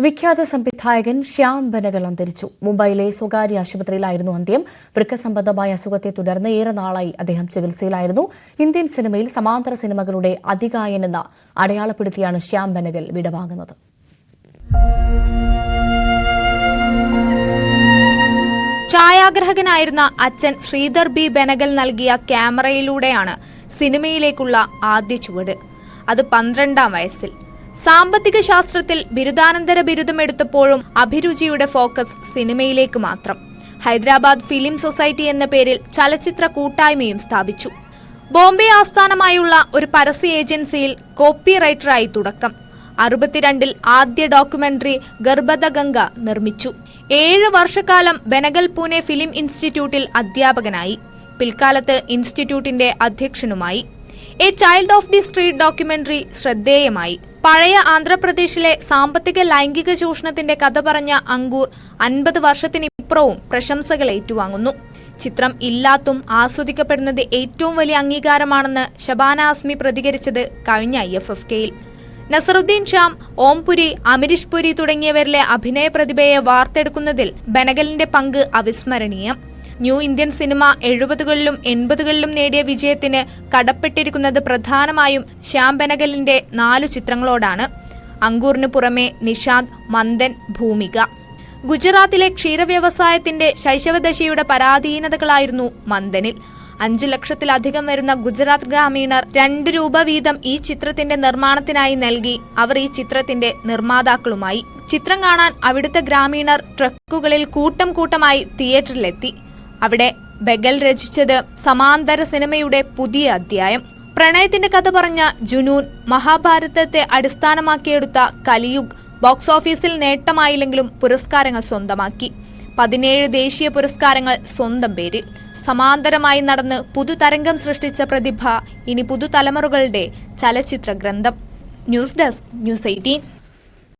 വിഖ്യാത സംവിധായകൻ ശ്യാം ബനഗൽ അന്തരിച്ചു മുംബൈയിലെ സ്വകാര്യ ആശുപത്രിയിലായിരുന്നു അന്ത്യം. വൃക്ക സംബന്ധമായ അസുഖത്തെ തുടർന്ന് ഏറെ നാളായി അദ്ദേഹം ചികിത്സയിലായിരുന്നു. ഇന്ത്യൻ സിനിമയിൽ സമാന്തര സിനിമകളുടെ അതികായനെന്ന് അടയാളപ്പെടുത്തിയാണ് ശ്യാം ബനഗൽ വിടവാങ്ങുന്നത്. ഛായാഗ്രഹകനായിരുന്ന അച്ഛൻ ശ്രീധർ ബി ബനഗൽ നൽകിയ ക്യാമറയിലൂടെയാണ് സിനിമയിലേക്കുള്ള ആദ്യ ചുവട്. അത് പന്ത്രണ്ടാം വയസ്സിൽ. സാമ്പത്തിക ശാസ്ത്രത്തിൽ ബിരുദാനന്തര ബിരുദം എടുത്തപ്പോഴും അഭിരുചിയുടെ ഫോക്കസ് സിനിമയിലേക്ക് മാത്രം. ഹൈദരാബാദ് ഫിലിം സൊസൈറ്റി എന്ന പേരിൽ ചലച്ചിത്ര കൂട്ടായ്മയും സ്ഥാപിച്ചു. ബോംബെ ആസ്ഥാനമായുള്ള ഒരു പരസ്യ ഏജൻസിയിൽ കോപ്പി റൈറ്ററായി തുടക്കം. അറുപത്തിരണ്ടിൽ ആദ്യ ഡോക്യുമെന്ററി ഗർഭത ഗംഗ നിർമ്മിച്ചു. ഏഴ് വർഷക്കാലം ബെനഗൽ പൂനെ ഫിലിം ഇൻസ്റ്റിറ്റ്യൂട്ടിൽ അധ്യാപകനായി. പിൽക്കാലത്ത് ഇൻസ്റ്റിറ്റ്യൂട്ടിന്റെ അധ്യക്ഷനുമായി. A child of the street documentary ശ്രദ്ധേയമായി. പഴയ ആന്ധ്രാപ്രദേശിലെ സാമ്പത്തിക ലൈംഗിക ചൂഷണത്തിന്റെ കഥ പറഞ്ഞ അങ്കൂർ അൻപത് വർഷത്തിനിപ്പുറവും പ്രശംസകൾ ഏറ്റുവാങ്ങുന്നു. ചിത്രം ഇല്ലാത്തും ആസ്വദിക്കപ്പെടുന്നത് ഏറ്റവും വലിയ അംഗീകാരമാണെന്ന് ഷബാന ആസ്മി പ്രതികരിച്ചത് കഴിഞ്ഞ ഐ എഫ് എഫ് കെയിൽ. നസറുദ്ദീൻ ഷാം ഓംപുരി അമിരീഷ് പുരി തുടങ്ങിയവരിലെ അഭിനയ പ്രതിഭയെ വാർത്തെടുക്കുന്നതിൽ ബനഗലിന്റെ പങ്ക് അവിസ്മരണീയം. ന്യൂ ഇന്ത്യൻ സിനിമ എഴുപതുകളിലും എൺപതുകളിലും നേടിയ വിജയത്തിന് കടപ്പെട്ടിരിക്കുന്നത് പ്രധാനമായും ശ്യാം ബനഗലിന്റെ നാലു ചിത്രങ്ങളോടാണ്. അങ്കൂറിനു പുറമെ നിഷാദ് മന്ദൻ ഭൂമിക. ഗുജറാത്തിലെ ക്ഷീരവ്യവസായത്തിന്റെ ശൈശവദശയുടെ പരാധീനതകളായിരുന്നു മന്ദനിൽ. അഞ്ചു ലക്ഷത്തിലധികം വരുന്ന ഗുജറാത്ത് ഗ്രാമീണർ രണ്ട് രൂപ വീതം ഈ ചിത്രത്തിന്റെ നിർമ്മാണത്തിനായി നൽകി അവർ ഈ ചിത്രത്തിന്റെ നിർമ്മാതാക്കളുമായി. ചിത്രം കാണാൻ അവിടുത്തെ ഗ്രാമീണർ ട്രക്കുകളിൽ കൂട്ടം കൂട്ടമായി തിയേറ്ററിലെത്തി. അവിടെ ബഗൽ രചിച്ചത് സമാന്തര സിനിമയുടെ പുതിയ അധ്യായം. പ്രണയത്തിന്റെ കഥ പറഞ്ഞ ജുനൂൻ മഹാഭാരതത്തെ അടിസ്ഥാനമാക്കിയെടുത്ത കലിയുഗ് ബോക്സ് ഓഫീസിൽ നേട്ടമായില്ലെങ്കിലും പുരസ്കാരങ്ങൾ സ്വന്തമാക്കി. പതിനേഴ് ദേശീയ പുരസ്കാരങ്ങൾ സ്വന്തം പേരിൽ. സമാന്തരമായി നടന്ന് പുതുതരംഗം സൃഷ്ടിച്ച പ്രതിഭ ഇനി പുതുതലമുറകളുടെ ചലച്ചിത്ര ഗ്രന്ഥം ന്യൂസ് ഡെസ്ക് ന്യൂസ് എയ്റ്റീൻ.